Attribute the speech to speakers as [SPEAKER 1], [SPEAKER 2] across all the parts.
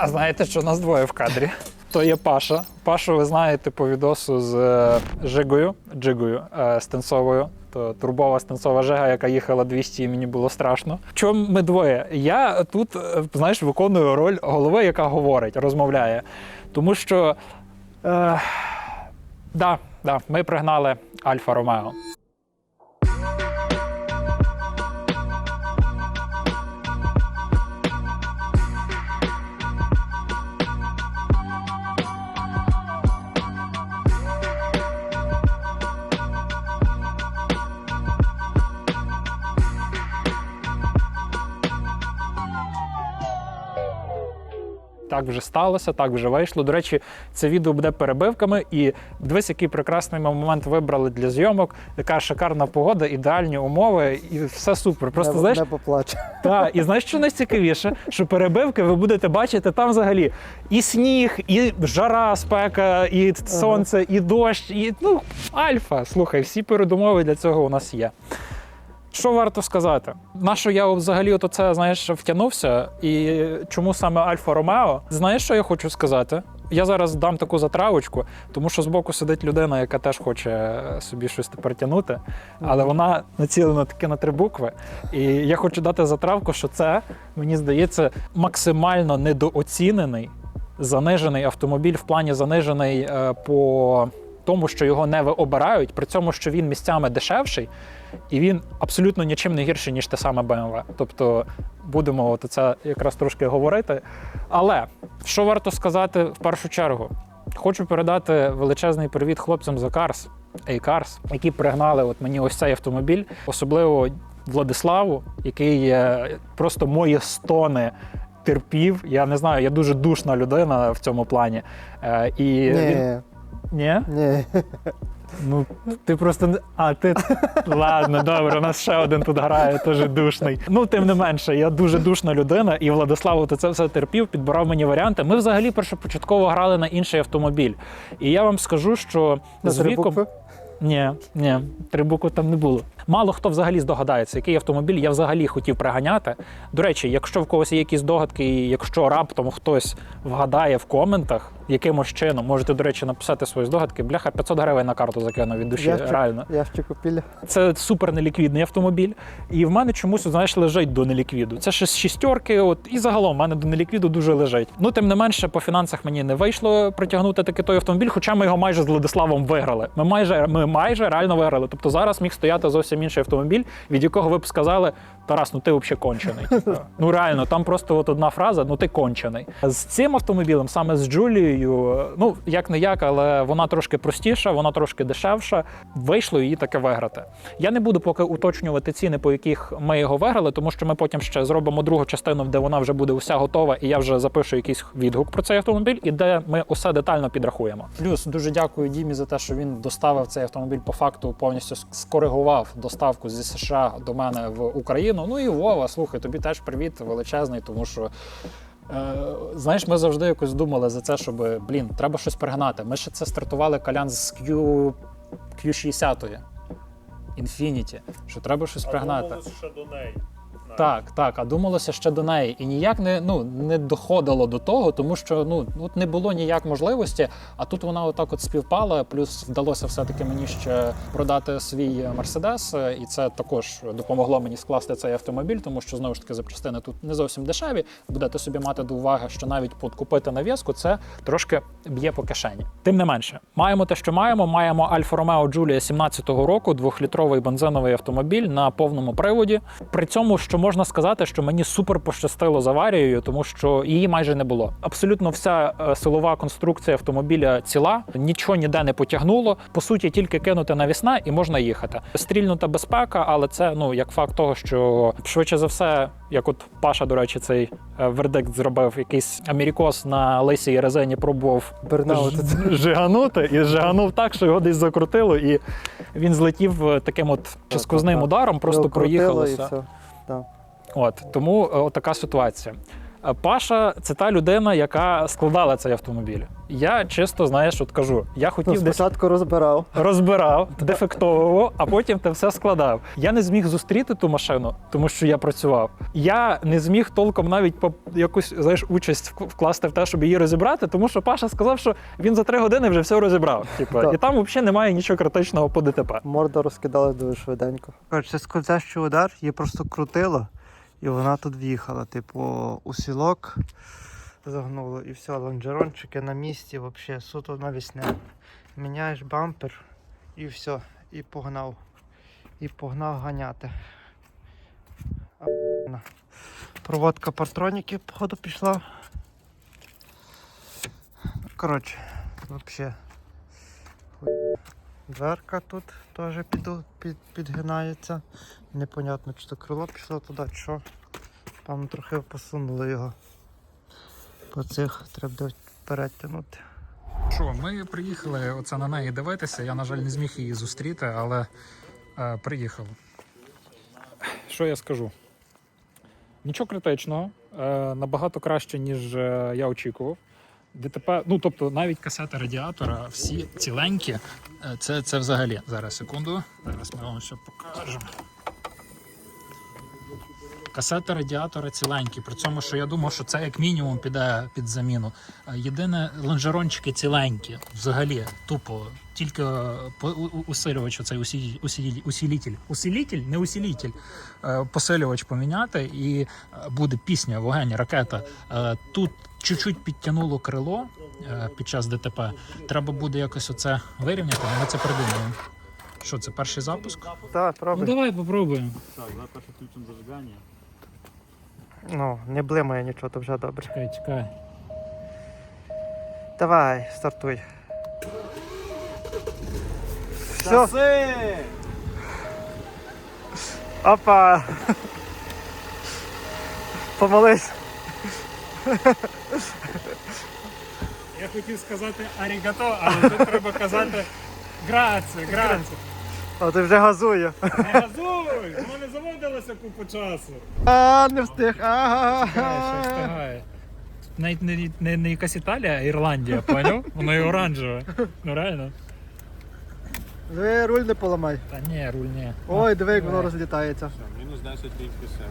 [SPEAKER 1] А знаєте, що нас двоє в кадрі? То є Паша. Пашу ви знаєте по відосу з е, Жигою, Джигою е, Стенцовою. То турбова стенцова жега, яка їхала 200, і мені було страшно. Чому ми двоє? Я тут, е, знаєш, виконую роль голови, яка говорить, розмовляє. Тому що е, да, да, ми пригнали Альфа Ромео. Так вже сталося, так вже вийшло. До речі, це відео буде перебивками. І дивись, який прекрасний ми момент вибрали для зйомок. Така шикарна погода, ідеальні умови, і все супер. Просто
[SPEAKER 2] не,
[SPEAKER 1] знаєш,
[SPEAKER 2] не поплаче.
[SPEAKER 1] та, і знаєш, що найцікавіше? Що перебивки ви будете бачити там взагалі і сніг, і жара, спека, і сонце, і дощ, і ну, альфа. Слухай, всі передумови для цього у нас є. Що варто сказати? На що я взагалі от це, знаєш, втягнувся, і чому саме Альфа Ромео? Знаєш, що я хочу сказати? Я зараз дам таку затравочку, тому що збоку сидить людина, яка теж хоче собі щось тепер тягнути, але вона націлена таки на три букви. І я хочу дати затравку, що це, мені здається, максимально недооцінений, занижений автомобіль в плані занижений е, по тому, що його не обирають, при цьому, що він місцями дешевший, і він абсолютно нічим не гірший, ніж те саме BMW. Тобто будемо от це якраз трошки говорити. Але що варто сказати в першу чергу? Хочу передати величезний привіт хлопцям за Cars, A-Cars, які пригнали от мені ось цей автомобіль, особливо Владиславу, який просто мої стони. Терпів, я не знаю, я дуже душна людина в цьому плані. Е, і він...
[SPEAKER 2] Ні,
[SPEAKER 1] Ні? Ну, ти просто не. А, ти. Ладно, добре, у нас ще один тут грає, теж душний. Ну, тим не менше, я дуже душна людина, і Владислав то це все терпів, підбирав мені варіанти. Ми взагалі першопочатково грали на інший автомобіль. І я вам скажу, що
[SPEAKER 2] На
[SPEAKER 1] з віком.
[SPEAKER 2] букви?
[SPEAKER 1] Ні, ні, три букви там не було. Мало хто взагалі здогадається, який автомобіль я взагалі хотів приганяти. До речі, якщо в когось є якісь догадки, і якщо раптом хтось вгадає в коментах якимось чином, можете, до речі, написати свої здогадки. Бляха 500 гривень на карту закину від душі.
[SPEAKER 2] Ящик,
[SPEAKER 1] Реально.
[SPEAKER 2] ящик купили.
[SPEAKER 1] Це супер неліквідний автомобіль. І в мене чомусь, знаєш, лежить до неліквіду. Це ще з шістерки, от і загалом в мене до неліквіду дуже лежить. Ну, тим не менше, по фінансах мені не вийшло притягнути таки той автомобіль, хоча ми його майже з Владиславом виграли. Ми майже, ми майже реально виграли. Тобто зараз міг стояти зовсім інший автомобіль, від якого ви б сказали. Тарас, ну ти взагалі кончений. Ну реально, там просто от одна фраза: ну ти кончений. З цим автомобілем, саме з Джулією, ну як не як, але вона трошки простіша, вона трошки дешевша. Вийшло її таке виграти. Я не буду поки уточнювати ціни, по яких ми його виграли, тому що ми потім ще зробимо другу частину, де вона вже буде уся готова, і я вже запишу якийсь відгук про цей автомобіль, і де ми усе детально підрахуємо. Плюс дуже дякую Дімі за те, що він доставив цей автомобіль по факту, повністю скоригував доставку зі США до мене в Україну. Ну і Вова, слухай, тобі теж привіт величезний, тому що. Е, знаєш, ми завжди якось думали за це, щоб блін, треба щось пригнати. Ми ще це стартували калян з Q, Q60 Infinity, що треба щось пригнати.
[SPEAKER 3] А ще до неї.
[SPEAKER 1] Так, так, а думалося ще до неї. І ніяк не, ну, не доходило до того, тому що ну, от не було ніяк можливості, а тут вона отак от співпала, плюс вдалося все-таки мені ще продати свій Мерседес, і це також допомогло мені скласти цей автомобіль, тому що знову ж таки запчастини тут не зовсім дешеві. Будете собі мати до уваги, що навіть подкупити нав'язку це трошки б'є по кишені. Тим не менше, маємо те, що маємо. Маємо Альфа Ромео Джулія 17-го року, двохлітровий бензиновий автомобіль на повному приводі. При цьому, що можна сказати, що мені супер пощастило з аварією, тому що її майже не було. Абсолютно вся е, силова конструкція автомобіля ціла, нічого ніде не потягнуло. По суті, тільки кинути навісна і можна їхати. Стрільнута безпека, але це ну як факт того, що швидше за все, як от Паша, до речі, цей е, вердикт зробив якийсь амірікос на лисій резині, пробував жиганути і жиганув так, що його десь закрутило, і він злетів е, таким от
[SPEAKER 2] часкозним
[SPEAKER 1] ударом, просто проїхалося.
[SPEAKER 2] Так.
[SPEAKER 1] От тому е, от така ситуація. Е, Паша це та людина, яка складала цей автомобіль. Я чисто, знаєш, от кажу, я
[SPEAKER 2] Ну,
[SPEAKER 1] хотів десь
[SPEAKER 2] спочатку розбирав.
[SPEAKER 1] розбирав, дефектовував, а потім те все складав. Я не зміг зустріти ту машину, тому що я працював. Я не зміг толком навіть по якусь знаєш, участь вкласти в те, щоб її розібрати, тому що Паша сказав, що він за три години вже все розібрав. Типу, і там взагалі немає нічого критичного по ДТП.
[SPEAKER 2] Морда розкидалась дуже швиденько. Це скользящий удар, її просто крутило, і вона тут в'їхала. Типу, у сілок загнуло, і все, лонжерончики на місці, взагалі, суто навісне. Міняєш бампер і все, і погнав. І погнав ганяти. Охуєнно. Проводка партроніки, походу, пішла. Коротше, взагалі. Дверка тут теж піду, під, підгинається. Непонятно, чи то крило пішло туди, чи що. Там трохи посунули його. По цих треба буде вперед тягнути.
[SPEAKER 3] Що, ми приїхали оце на неї дивитися. Я, на жаль, не зміг її зустріти, але е, приїхав.
[SPEAKER 1] Що я скажу? Нічого критичного, е, набагато краще, ніж е, я очікував. ДТП, ну тобто навіть
[SPEAKER 3] Касети радіатора всі ціленькі. Е, Це, це взагалі. Зараз секунду. Зараз ми вам все покажемо. Касети радіатора ціленькі. При цьому, що я думав, що це як мінімум піде під заміну. Е, Єдине, лонжерончики ціленькі. Взагалі, тупо. Тільки е, усилювач, оцей усі- усілі- усілітель. Усілітель, не усілітель. Е, Посилювач поміняти, і буде пісня, вогень, ракета. Тут чуть-чуть підтягнуло крило під час ДТП. Треба буде якось оце вирівняти, але ми це придумаємо. Що це перший запуск?
[SPEAKER 2] Так,
[SPEAKER 1] Ну давай попробуємо.
[SPEAKER 4] Так, давай перше включимо зажигання.
[SPEAKER 2] Ну, не блимає нічого, то вже добре.
[SPEAKER 1] Чекай, чекай.
[SPEAKER 2] Давай, стартуй. Все,
[SPEAKER 4] Часи!
[SPEAKER 2] опа! Помолись.
[SPEAKER 1] Я хотів сказати арігато, але тут треба казати граце, граце.
[SPEAKER 2] А ти вже газує.
[SPEAKER 1] Газуй! У мене заводилося купу часу.
[SPEAKER 2] А, не встиг. Ага.
[SPEAKER 1] Навіть не, не, не якась Італія, а Ірландія, поняв? Воно і оранжеве. Ну реально.
[SPEAKER 2] Ви руль не поламай.
[SPEAKER 1] Та ні, руль ні.
[SPEAKER 2] Ой, диви, як воно розлітається.
[SPEAKER 4] Все, мінус 10 літрів все.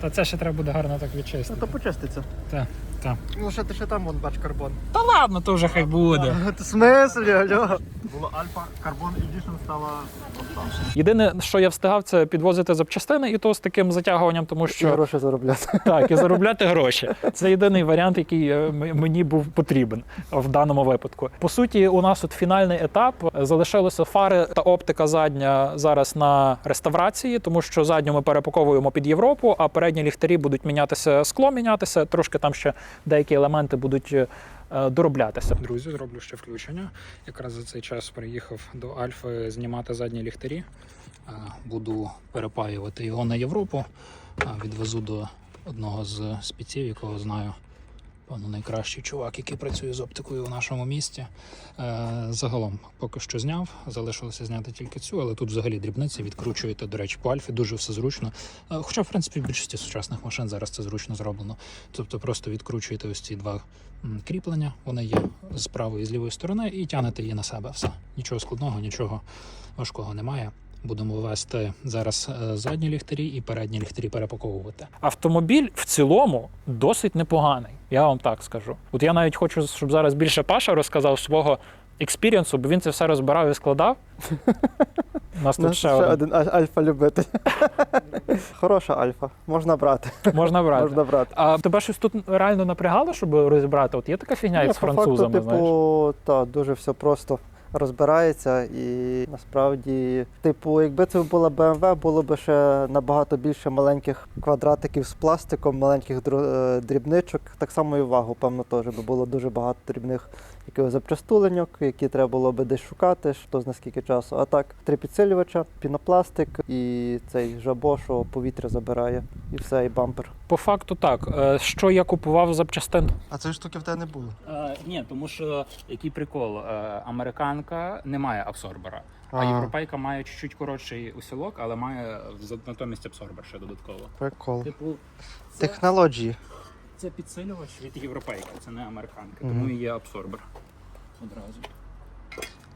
[SPEAKER 1] Та це ще треба буде гарно так
[SPEAKER 2] Ну
[SPEAKER 1] відчистити.
[SPEAKER 2] то почиститься.
[SPEAKER 1] Так, так.
[SPEAKER 2] Ну ще ти ще там вон бач карбон.
[SPEAKER 1] Та ладно, то вже хай буде.
[SPEAKER 2] В смислі, алло?
[SPEAKER 4] Було Альфа Carbon Edition стала останньою.
[SPEAKER 1] Єдине, що я встигав, це підвозити запчастини, і то з таким затягуванням, тому
[SPEAKER 2] Що
[SPEAKER 1] що
[SPEAKER 2] гроші заробляти.
[SPEAKER 1] так, і заробляти гроші. Це єдиний варіант, який е, мені був потрібен в даному випадку. По суті, у нас от фінальний етап залишилося фари та оптика задня зараз на реставрації, тому що задню ми перепаковуємо під Європу, а передні ліхтарі будуть мінятися, скло мінятися. Трошки там ще деякі елементи будуть е, дороблятися.
[SPEAKER 3] Друзі, зроблю ще включення. Якраз за цей час приїхав до Альфи знімати задні ліхтарі. Буду перепаювати його на Європу. Відвезу до одного з спіців, якого знаю. Певно, найкращий чувак, який працює з оптикою в нашому місті. Е, Загалом поки що зняв. Залишилося зняти тільки цю, але тут взагалі дрібниці відкручуєте. До речі, по Альфі дуже все зручно. Е, Хоча, в принципі, в більшості сучасних машин зараз це зручно зроблено. Тобто просто відкручуєте ось ці два кріплення, вони є з правої і з лівої сторони, і тягнете її на себе. Все. Нічого складного, нічого важкого немає. Будемо вести зараз е, задні ліхтарі і передні ліхтарі перепаковувати.
[SPEAKER 1] Автомобіль в цілому досить непоганий. Я вам так скажу. От я навіть хочу, щоб зараз більше Паша розказав свого експірієнсу, бо він це все розбирав і складав. У нас тут ще один.
[SPEAKER 2] альфа-любитель. Хороша альфа. Можна брати.
[SPEAKER 1] Можна брати.
[SPEAKER 2] Можна брати.
[SPEAKER 1] А тебе щось тут реально напрягало, щоб розібрати? От є така фігня, як з французами,
[SPEAKER 2] факту,
[SPEAKER 1] знаєш?
[SPEAKER 2] типу, та, дуже все просто розбирається і насправді, типу, якби це була BMW, було б ще набагато більше маленьких квадратиків з пластиком, маленьких е, дрібничок. Так само і вагу, певно, теж би було дуже багато дрібних якихось запчастуленьок, які треба було би десь шукати, хто зна скільки часу. А так, три підсилювача, пінопластик і цей жабо, що повітря забирає, і все, і бампер.
[SPEAKER 1] По факту так. Е, Що я купував запчастин?
[SPEAKER 2] А цієї штуки в тебе не було.
[SPEAKER 5] Е, ні, тому що який прикол, е, американка не має абсорбера, а,
[SPEAKER 2] А.
[SPEAKER 5] європейка має чуть-чуть коротший усілок, але має натомість абсорбер ще додатково.
[SPEAKER 2] Прикол.
[SPEAKER 5] Типу, це,
[SPEAKER 2] Технології.
[SPEAKER 5] Це підсилювач від європейки, це не американки,
[SPEAKER 2] Мгм.
[SPEAKER 5] тому і є абсорбер. Одразу.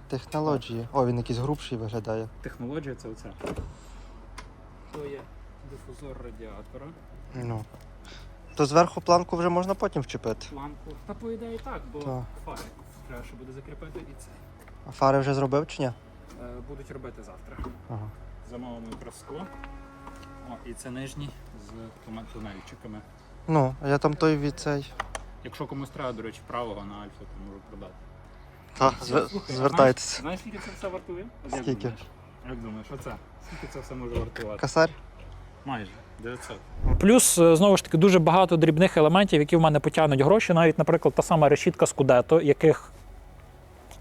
[SPEAKER 2] Технології. О, він якийсь грубший виглядає.
[SPEAKER 5] Технологія це оце. То є дифузор радіатора,
[SPEAKER 2] Ну. То зверху планку вже можна потім вчепити.
[SPEAKER 5] планку. Та по ідеї так, бо
[SPEAKER 2] Так.
[SPEAKER 5] фари треба, що буде закріпити і це.
[SPEAKER 2] А фари вже зробив чи ні?
[SPEAKER 5] Е, Будуть робити завтра.
[SPEAKER 2] Ага.
[SPEAKER 5] Замовимо якраз скло. О, і це нижні з туме- тунельчиками.
[SPEAKER 2] Ну, а я там той від цей.
[SPEAKER 5] Якщо комусь треба, до речі, правого на альфа, то можу продати.
[SPEAKER 2] Так, звертайтеся.
[SPEAKER 5] Знаєш, скільки це все вартує? От як
[SPEAKER 2] Скільки?
[SPEAKER 5] думаєш? Як думаєш, оце? Скільки це все може вартувати?
[SPEAKER 2] Косарь?
[SPEAKER 5] Майже 900.
[SPEAKER 1] Плюс, е, знову ж таки, дуже багато дрібних елементів, які в мене потягнуть гроші. Навіть, наприклад, та сама решітка з Кудето, яких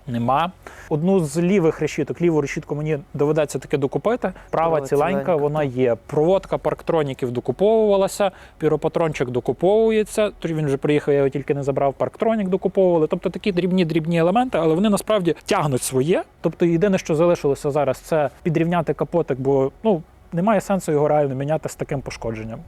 [SPEAKER 1] нема. Одну з лівих решіток, ліву решітку мені доведеться таки докупити. Права
[SPEAKER 2] Права
[SPEAKER 1] ціленька,
[SPEAKER 2] ціленька,
[SPEAKER 1] вона є. Проводка парктроніків докуповувалася, піропатрончик докуповується. Тоді він вже приїхав, я його тільки не забрав. Парктронік докуповували. Тобто такі дрібні дрібні елементи, але вони насправді тягнуть своє. Тобто, єдине, що залишилося зараз, це підрівняти капотик, бо ну немає сенсу його реально міняти з таким пошкодженням.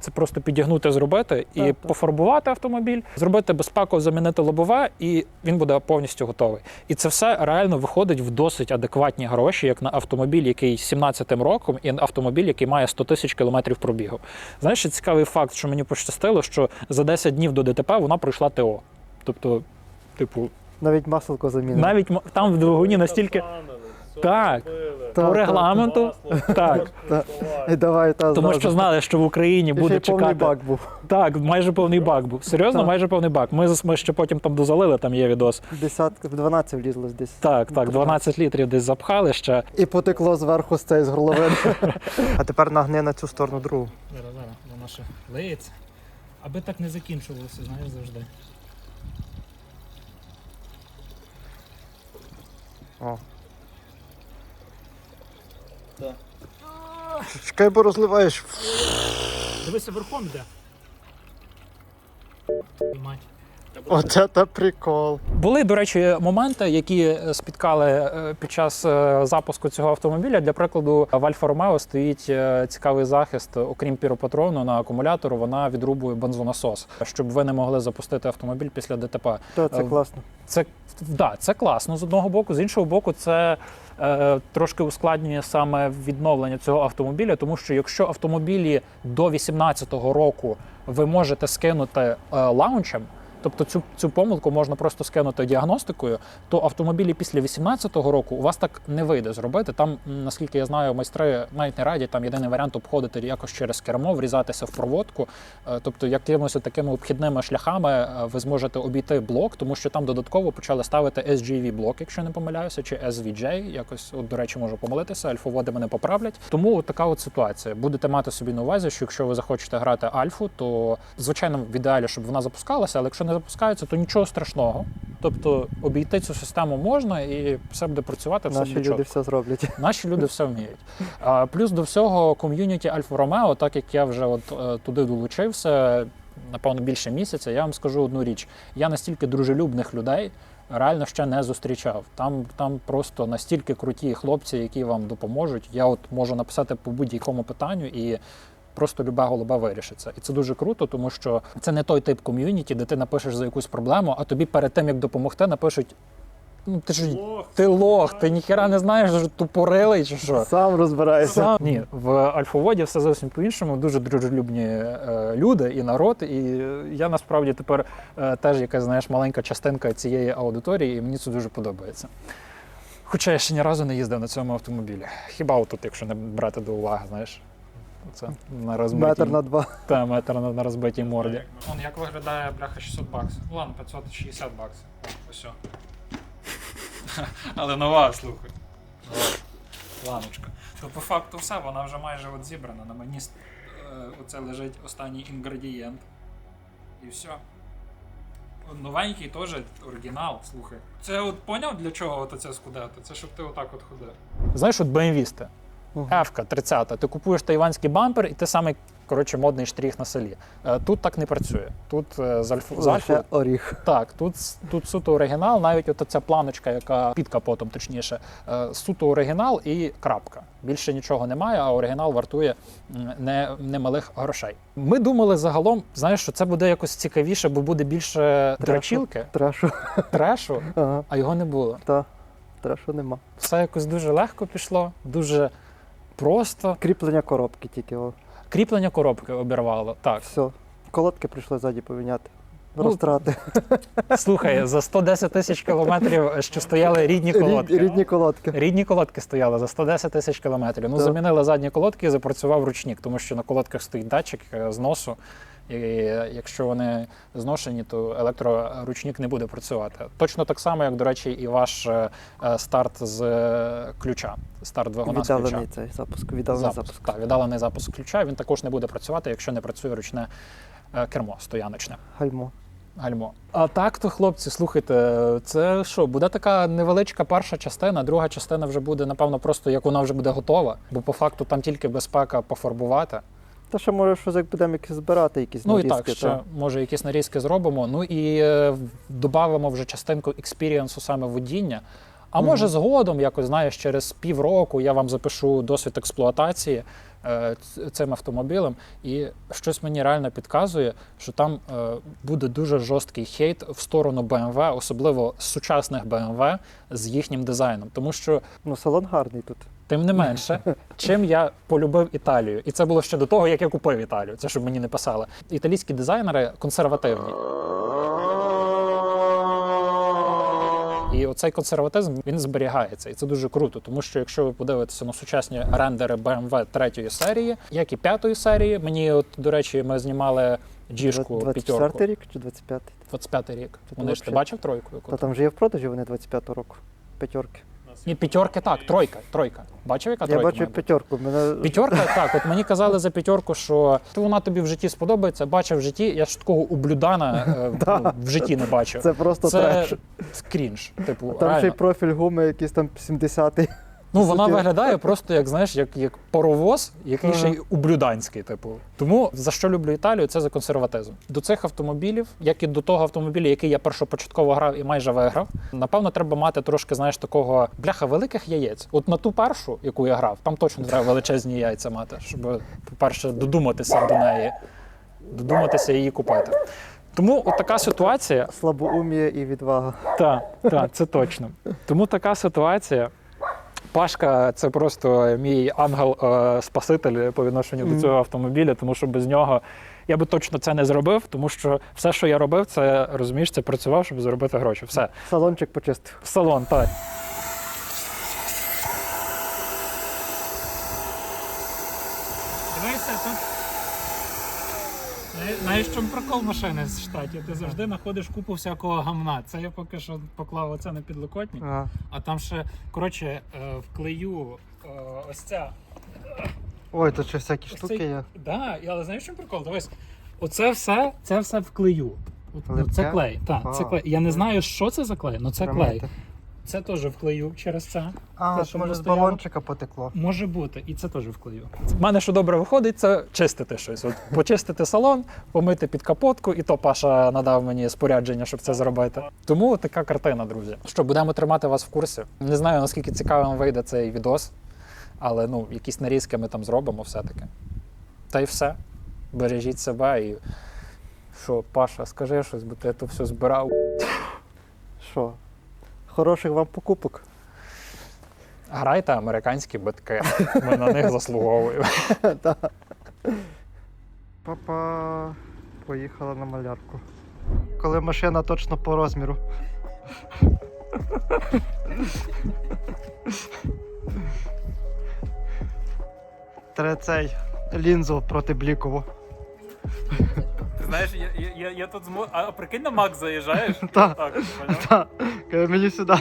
[SPEAKER 1] Це просто підігнути, зробити і
[SPEAKER 2] Так, так.
[SPEAKER 1] пофарбувати автомобіль, зробити безпеку, замінити лобове, і він буде повністю готовий. І це все реально виходить в досить адекватні гроші, як на автомобіль, який 17-м роком, і на автомобіль, який має 100 тисяч кілометрів пробігу. Знаєш, ще цікавий факт, що мені пощастило, що за 10 днів до ДТП вона пройшла ТО. Тобто, типу,
[SPEAKER 2] Навіть маслко замінив.
[SPEAKER 1] навіть там в двигуні настільки так,
[SPEAKER 2] Та,
[SPEAKER 1] по
[SPEAKER 2] та,
[SPEAKER 1] регламенту, так.
[SPEAKER 2] Давай та
[SPEAKER 1] Тому що знали, що в Україні буде
[SPEAKER 2] й повний
[SPEAKER 1] чекати.
[SPEAKER 2] бак був.
[SPEAKER 1] Так, майже повний бак був. Серйозно, майже повний бак. Ми, ми ще потім там дозалили, там є відос.
[SPEAKER 2] Десятка, 12 влізло десь.
[SPEAKER 1] Так, так, 12 літрів десь запхали ще.
[SPEAKER 2] І потекло зверху з цієї з горловини. а тепер нагни на цю сторону другу.
[SPEAKER 5] Зараз, зараз, воно ще лиється. Аби так не закінчувалося, знаєш завжди.
[SPEAKER 2] О. Чекай, бо розливаєш.
[SPEAKER 5] Дивися верхом йде. Мать.
[SPEAKER 2] Оце та прикол.
[SPEAKER 1] Були, до речі, моменти, які е, спіткали е, під час е, запуску цього автомобіля. Для прикладу, в Альфа Ромео стоїть е, цікавий захист, окрім піропатрону на акумулятору, вона відрубує бензонасос, щоб ви не могли запустити автомобіль після ДТП.
[SPEAKER 2] Та, це
[SPEAKER 1] Е,
[SPEAKER 2] класно.
[SPEAKER 1] Це да, це класно з одного боку, з іншого боку, це трошки ускладнює саме відновлення цього автомобіля, тому що якщо автомобілі до 2018 року ви можете скинути е, лаунчем. Тобто цю, цю помилку можна просто скинути діагностикою, то автомобілі після 2018 року у вас так не вийде зробити. Там, наскільки я знаю, майстри навіть не радять, там єдиний варіант обходити якось через кермо, врізатися в проводку. Е, Тобто, якимось такими обхідними шляхами е, ви зможете обійти блок, тому що там додатково почали ставити SGV блок, якщо не помиляюся, чи SVJ, якось от, до речі, можу помилитися. Альфоводи мене поправлять. Тому от така от ситуація. Будете мати собі на увазі, що якщо ви захочете грати альфу, то звичайно в ідеалі, щоб вона запускалася, але якщо не запускається, то нічого страшного. Тобто обійти цю систему можна і все буде працювати. Все
[SPEAKER 2] Наші
[SPEAKER 1] буде
[SPEAKER 2] люди
[SPEAKER 1] чітко.
[SPEAKER 2] все зроблять.
[SPEAKER 1] Наші люди все вміють. А, плюс до всього ком'юніті Альфа Ромео, так як я вже от е, туди долучився, напевно, більше місяця, я вам скажу одну річ: я настільки дружелюбних людей. Реально ще не зустрічав. Там, там просто настільки круті хлопці, які вам допоможуть. Я от можу написати по будь-якому питанню і просто люба голуба вирішиться. І це дуже круто, тому що це не той тип ком'юніті, де ти напишеш за якусь проблему, а тобі перед тим як допомогти, напишуть. Ну ти ж ти лох, ти ніхера не знаєш, що тупорилий чи що.
[SPEAKER 2] Сам розбираєшся.
[SPEAKER 1] Сам ні, в Альфоводі все зовсім по-іншому. Дуже дружелюбні е, люди і народ. І я насправді тепер е, теж якась знаєш маленька частинка цієї аудиторії, і мені це дуже подобається. Хоча я ще ні разу не їздив на цьому автомобілі. Хіба отут, якщо не брати до уваги, знаєш. Це на розбитій,
[SPEAKER 2] Метр на два.
[SPEAKER 1] та, метр на, на розбитій морді.
[SPEAKER 5] Он як виглядає бляха 600 баксів. Ну ладно, 560 баксів. Ось. Але нова, слухай. Планочка. То по факту все, вона вже майже от зібрана. На мені е, оце лежить останній інгредієнт. І все. Новенький теж оригінал, слухай. Це от поняв для чого от оце скудето? Це щоб ти отак от ходив.
[SPEAKER 1] Знаєш, от BMW. F-ка 30. Ти купуєш тайванський бампер, і ти самий коротше модний штрих на селі. Е, Тут так не працює. Тут е, з альф... з
[SPEAKER 2] оріг.
[SPEAKER 1] так, тут, тут суто оригінал, навіть от ця планочка, яка під капотом, точніше, е, суто оригінал і крапка. Більше нічого немає, а оригінал вартує м, не, немалих грошей. Ми думали загалом, знаєш, що це буде якось цікавіше, бо буде більше драчілки,
[SPEAKER 2] Трешу.
[SPEAKER 1] трешу,
[SPEAKER 2] Ага,
[SPEAKER 1] а його не було.
[SPEAKER 2] та. Трешу нема.
[SPEAKER 1] Все якось дуже легко пішло, дуже просто.
[SPEAKER 2] Кріплення коробки тільки. О.
[SPEAKER 1] Кріплення коробки обірвало. Так,
[SPEAKER 2] Все. Колодки прийшли ззаді поміняти.
[SPEAKER 1] Ну,
[SPEAKER 2] Розтрати.
[SPEAKER 1] слухай, за 110 тисяч кілометрів, що стояли рідні колодки.
[SPEAKER 2] Рід- Рідні колодки.
[SPEAKER 1] Рідні колодки стояли за 110 тисяч кілометрів. Ну,
[SPEAKER 2] Так.
[SPEAKER 1] замінили задні колодки і запрацював ручник, тому що на колодках стоїть датчик з зносу. І якщо вони зношені, то електроручник не буде працювати. Точно так само, як, до речі, і ваш е, е, старт з е, ключа. Старт двигуна з ключа.
[SPEAKER 2] Цей запуск. Віддалений
[SPEAKER 1] Запуск.
[SPEAKER 2] запуск.
[SPEAKER 1] Так, віддалений запуск ключа. Він також не буде працювати, якщо не працює ручне кермо стояночне.
[SPEAKER 2] Гальмо.
[SPEAKER 1] Гальмо. А так то, хлопці, слухайте, це що, буде така невеличка перша частина, друга частина вже буде, напевно, просто як вона вже буде готова, бо по факту там тільки безпека пофарбувати.
[SPEAKER 2] Та ще може щось як будемо якісь збирати, якісь
[SPEAKER 1] Ну і
[SPEAKER 2] нарізки.
[SPEAKER 1] так, ще
[SPEAKER 2] та.
[SPEAKER 1] може якісь нарізки зробимо. Ну і е, додамо вже частинку експірієнсу саме водіння. А
[SPEAKER 2] Мгм.
[SPEAKER 1] може згодом, якось знаєш, через півроку я вам запишу досвід експлуатації е, цим автомобілем, і щось мені реально підказує, що там е, буде дуже жорсткий хейт в сторону BMW, особливо сучасних BMW з їхнім дизайном. Тому що
[SPEAKER 2] Ну, салон гарний тут.
[SPEAKER 1] Тим не менше, чим я полюбив Італію, і це було ще до того, як я купив Італію. Це щоб мені не писали. Італійські дизайнери консервативні. І оцей консерватизм він зберігається, і це дуже круто, тому що якщо ви подивитеся на сучасні рендери BMW третьої серії, як і п'ятої серії, мені от до речі, ми знімали джішку
[SPEAKER 2] 24
[SPEAKER 1] п'ятерку.
[SPEAKER 2] рік чи 25
[SPEAKER 1] 25 рік. Вони ж ти бачив тройку? Яку
[SPEAKER 2] Та там вже є в продажі вони 25 року. П'ятерки.
[SPEAKER 1] Ні, п'ятерки так, тройка, тройка. Бачив, яка
[SPEAKER 2] Я
[SPEAKER 1] тройка?
[SPEAKER 2] бачу
[SPEAKER 1] має бути?
[SPEAKER 2] п'ятерку. Мене
[SPEAKER 1] П'ятерка, так, от мені казали за п'ятерку, що вона тобі в житті сподобається. Бачив в житті, я ж такого ублюдана е, ну, в житті не бачив.
[SPEAKER 2] це просто
[SPEAKER 1] Це
[SPEAKER 2] треш.
[SPEAKER 1] крінж. Типу,
[SPEAKER 2] Там ще й
[SPEAKER 1] реально.
[SPEAKER 2] профіль гуми, якийсь там 70-й.
[SPEAKER 1] Ну вона
[SPEAKER 2] суті.
[SPEAKER 1] виглядає просто як знаєш, як, як паровоз, який ще й ублюданський. Типу. Тому за що люблю Італію, це за консерватизм. До цих автомобілів, як і до того автомобіля, який я першопочатково грав і майже виграв, напевно, треба мати трошки, знаєш, такого бляха великих яєць. От на ту першу, яку я грав, там точно треба величезні яйця мати, щоб, по-перше, додуматися до неї, додуматися її купити. Тому от така ситуація.
[SPEAKER 2] Слабоуміє і відвага.
[SPEAKER 1] Так, так, це точно. Тому така ситуація. Пашка це просто мій ангел-спаситель по відношенню
[SPEAKER 2] Мгм.
[SPEAKER 1] до цього автомобіля, тому що без нього я би точно це не зробив, тому що все, що я робив, це розумієш, це працював, щоб заробити гроші. Все.
[SPEAKER 2] Салончик почистив.
[SPEAKER 1] Салон, так.
[SPEAKER 5] Дивися, тут. Знає- Знаєш, в чому прикол машини з штатів? Ти завжди знаходиш купу всякого гамна. Це я поки що поклав оце на підлокотник,
[SPEAKER 2] Ага.
[SPEAKER 5] а там ще, коротше, е, вклею е, ось ця.
[SPEAKER 2] Ой, тут ще всякі
[SPEAKER 5] ось
[SPEAKER 2] штуки
[SPEAKER 5] цей-
[SPEAKER 2] є.
[SPEAKER 5] Да, і- але знаєш, в чому прикол? Дивись, оце все, це все вклею. От, ну, це клей. Так, це клей. Я не знаю, що це за клей, але це клей.
[SPEAKER 2] Тримайте.
[SPEAKER 5] Це теж вклею через це.
[SPEAKER 2] А,
[SPEAKER 5] Це, щоб
[SPEAKER 2] може з балончика потекло.
[SPEAKER 5] Може бути, і це теж вклею.
[SPEAKER 1] В мене що добре виходить, це чистити щось. От почистити салон, помити під капотку, і то Паша надав мені спорядження, щоб це зробити. Тому така картина, друзі. Що будемо тримати вас в курсі. Не знаю наскільки цікавим вийде цей відос, але ну, якісь нарізки ми там зробимо все-таки. Та й все. Бережіть себе і. Що, Паша, скажи щось, бо ти то все збирав.
[SPEAKER 2] Що? Хороших вам покупок.
[SPEAKER 1] Грайте американські битки. Ми на них заслуговуємо.
[SPEAKER 2] Папа поїхала на малярку. Коли машина точно по розміру. Треба цей лінзу проти блікову.
[SPEAKER 5] Ти знаєш, я, я, я, тут зможу. А прикинь на Мак заїжджаєш?
[SPEAKER 2] Так.
[SPEAKER 5] Так, поняв?
[SPEAKER 2] Та, каже, мені сюди.